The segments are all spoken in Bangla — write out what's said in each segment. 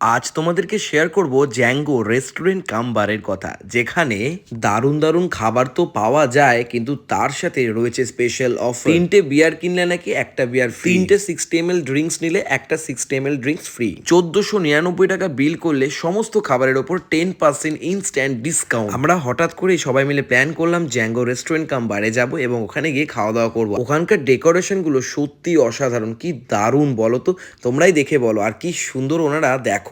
আজ তোমাদেরকে শেয়ার করব জ্যাঙ্গো রেস্টুরেন্ট কাম বারের কথা, যেখানে দারুণ দারুণ খাবার তো পাওয়া যায়, কিন্তু তার সাথে রয়েছে স্পেশাল অফার তিনটে বিয়ার কিনলে নাকি একটা বিয়ার তিনটে সিক্সটি এম এল ড্রিঙ্কস নিলে একটা sixty M L drinks free চোদ্দশো নিরানব্বই টাকা বিল করলে সমস্ত খাবারের ওপর টেন পার্সেন্ট ইনস্ট্যান্ট ডিসকাউন্ট আমরা হঠাৎ করে সবাই মিলে প্ল্যান করলাম জ্যাঙ্গো রেস্টুরেন্ট কাম বারে যাব এবং ওখানে গিয়ে খাওয়া দাওয়া করব। ওখানকার ডেকোরেশনগুলো সত্যি অসাধারণ। কি দারুণ বলো তো? তোমরাই দেখে বলো। আর কি সুন্দর ওনারা দেখো।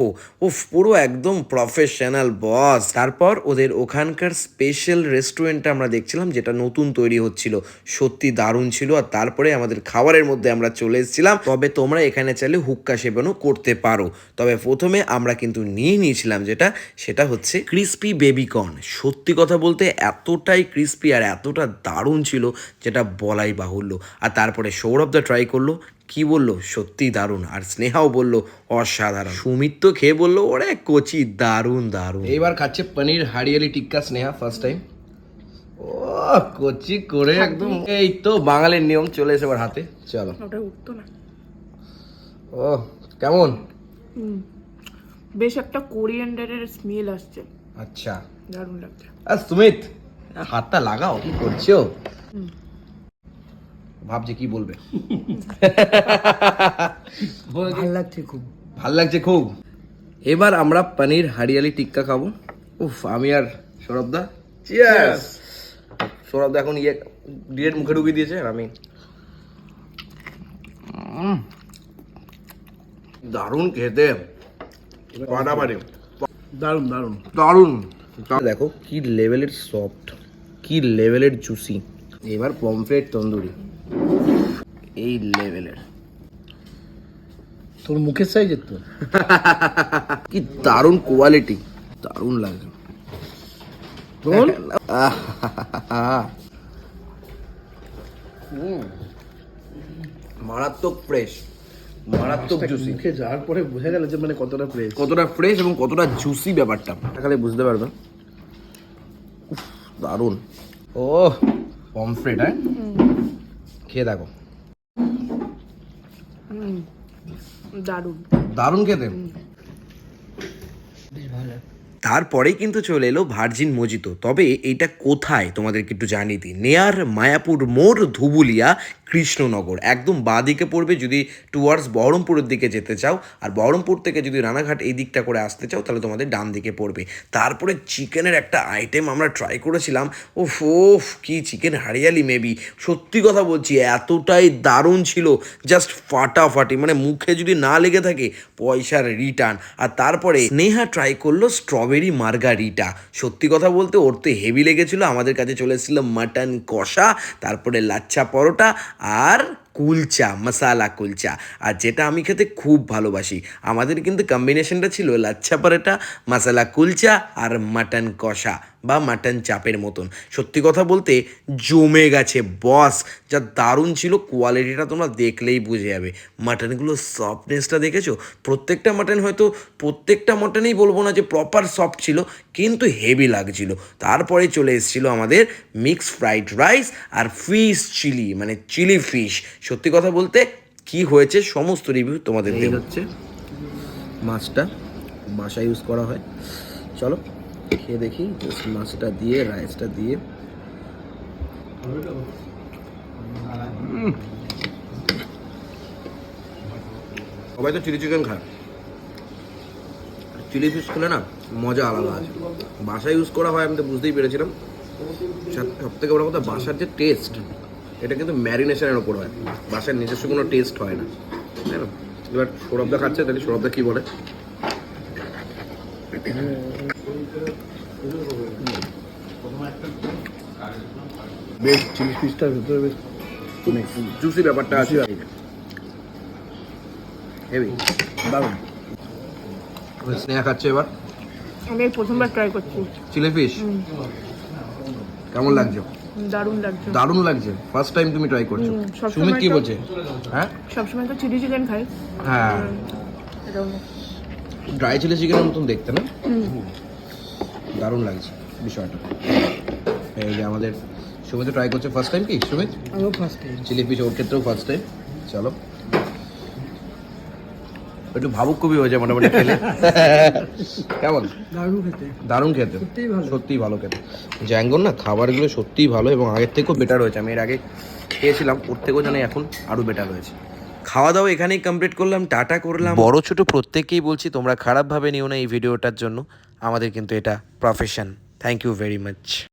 উফ, পুরো একদম প্রফেশনাল বস তারপর ওদের ওখানকার স্পেশাল রেস্টুরেন্টটা আমরা দেখছিলাম, যেটা নতুন তৈরি হচ্ছিল। সত্যি দারুণ ছিল আর তারপরে আমাদের খাবারের মধ্যে আমরা চলে এসেছিলাম। তবে তোমরা এখানে চাইলে হুক্কা সেবনও করতে পারো। তবে প্রথমে আমরা কিন্তু নিয়ে নিয়েছিলাম যেটা, সেটা হচ্ছে ক্রিস্পি বেবিকর্ন সত্যি কথা বলতে এতটাই ক্রিস্পি আর এতটা দারুণ ছিল, যেটা বলাই বাহুল্য। আর তারপরে সৌরভ দা ট্রাই করল কি বলল? সত্যি দারুণ। আর স্নেহাও বলল অসাধারণ। সুমিত তো খেয়ে বলল ওরে কচি দারুণ দারুণ। এইবার খাচ্ছে পনির হারিয়ালি টিক্কা স্নেহা ফার্স্ট টাইম ও কচি করে একদম এই তো বাঙালির নিয়ম চলে এসে এবার হাতে। চলো। ওটা উঠতো না। ও কেমন? বেশ একটা কোরিয়ান্ডারের স্মেল আসছে। আচ্ছা। দারুণ লাগছে। আর সুমিত হাতটা লাগাও কি করছ? ভাবছে কি বলবে? ভালো লাগছে খুব। ভালো লাগছে খুব। এবার আমরা পনির হারিয়ালি টিক্কা খাব। উফ আমি আর সৌরভদা চিয়ার্স সৌরভদা এখন ইয়ে ডিরেক্ট মুখে ঢুকিয়ে দিয়েছে আর আমি দারুণ খেতে। ফাটাফাটি দারুণ দারুণ। দারুণ। দেখো কি লেভেলের সফট কি লেভেলের জুসি এবার পমফ্রেট তন্দুরি। এই লেভেলের। তোর মুখের সাইজের তো। কি দারুণ কোয়ালিটি দারুণ লাগে। তোর মারাত্মক ফ্রেশ মারাত্মক জুসি মুখে যাওয়ার পরে বোঝা গেল যে মানে কতটা ফ্রেশ কতটা ফ্রেশ এবং কতটা জুসি ব্যাপারটা। খালি বুঝতে পারবেন। উফ, দারুণ। ও পমফ্রেট হ্যাঁ? খেয়ে দেখো। দারুণ। দারুণ খেতে। তারপরে কিন্তু চলে এলো ভার্জিন মজিতো। তবে এইটা কোথায়? তোমাদেরকে একটু জানিয়ে দিই। নেয়ার মায়াপুর মোড় ধুবুলিয়া কৃষ্ণনগর। একদম বাঁ দিকে পড়বে যদি টুয়ার্ডস বহরমপুরের দিকে যেতে চাও। আর বহরমপুর থেকে যদি রানাঘাট এই দিকটা করে আসতে চাও, তাহলে তোমাদের ডান দিকে পড়বে। তারপরে চিকেনের একটা আইটেম আমরা ট্রাই করেছিলাম। ও ওফ কি চিকেন হারিয়ালি মেবি সত্যি কথা বলছি, এতটাই দারুণ ছিল। জাস্ট ফাটাফাটি মানে মুখে যদি না লেগে থাকে, পয়সার রিটার্ন আর তারপরে স্নেহা ট্রাই করল স্ট্রবেরি মার্গারিটা সত্যি কথা বলতে, ওর তো হেভি লেগেছিলো। আমাদের কাছে চলে এসেছিল মাটন কষা, তারপরে লাচ্ছা পরোটা আর কুলচা, মশালা কুলচা। আর যেটা আমি খেতে খুব ভালোবাসি, আমাদের কিন্তু কম্বিনেশনটা ছিল লাচ্ছা পরোটা, মশালা কুলচা আর মাটন কষা। বা মাটন চাপের মতন। সত্যি কথা বলতে জমে গেছে বস যা দারুণ ছিল কোয়ালিটিটা তোমরা দেখলেই বুঝে যাবে। মাটনগুলোর সফটনেসটা দেখেছ? প্রত্যেকটা মাটন হয়তো প্রত্যেকটা মাটনেই বলব না যে প্রপার সফট ছিল কিন্তু হেভি লাগছিল। তারপরে চলে এসেছিল আমাদের মিক্স ফ্রাইড রাইস আর ফিশ চিলি মানে চিলি ফিশ সত্যি কথা বলতে কি হয়েছে সমস্ত রিভিউ তোমাদের দেবো। হচ্ছে মাছটা বাসা ইউজ করা হয়। চলো। খেয়ে দেখি জাস্ট মাছটা দিয়ে রাইসটা দিয়ে। সবাই তো চিলি চিকেন খায়। চিলি ফিশ খেলে না মজা আলাদা আছে। বাসা ইউজ করা হয়, আমি তো বুঝতেই পেরেছিলাম। সব থেকে বড় কথা, বাসার যে টেস্ট এটা কিন্তু ম্যারিনেশনের ওপর হয়। বাসার নিজস্ব কোনো টেস্ট হয় না। তাই না? এবার সৌরভদা খাচ্ছে, তাহলে সৌরভদা কী বলে? বেশ চিলি ফিশটার ভেতরে বেশ জুসি ব্যাপারটা আছে। হেভি দারুণ। স্নেহা খাচ্ছে এবার। আমি প্রথমবার ট্রাই করছি। চিলি ফিশ কেমন লাগছে? দারুণ লাগছে। দারুণ লাগছে। ফার্স্ট টাইম তুমি ট্রাই করছ। সুমিত কি বলছে? হ্যাঁ? সবসময় তো চিলি চিকেন খাই। হ্যাঁ। ড্রাই চিলি চিকেনের মতন দেখতে না? দারুণ লাগছে বিষয়টা। এই যে আমাদের সুমিত ট্রাই করছে ফার্স্ট টাইম কি? সুমিত? আমিও ফার্স্ট টাইম চিলি ফিশ ওর ক্ষেত্রেও ফার্স্ট টাইম চলো। একটু ভাবুক কবি হয়েছে মোটামুটি খেলে। কেমন? দারুণ খেতে। দারুণ খেতে। সত্যিই ভালো। সত্যিই ভালো খেতে। জ্যাঙ্গন না খাবারগুলো সত্যিই ভালো এবং আগের থেকেও বেটার হয়েছে। আমি এর আগে খেয়েছিলাম ওর থেকেও জানি এখন আরও বেটার হয়েছে। খাওয়া দাওয়া এখানেই কমপ্লিট করলাম টাটা করলাম। বড় ছোট প্রত্যেককেই বলছি তোমরা খারাপভাবে নিও না এই ভিডিওটার জন্য। আমাদের কিন্তু এটা profession thank you very much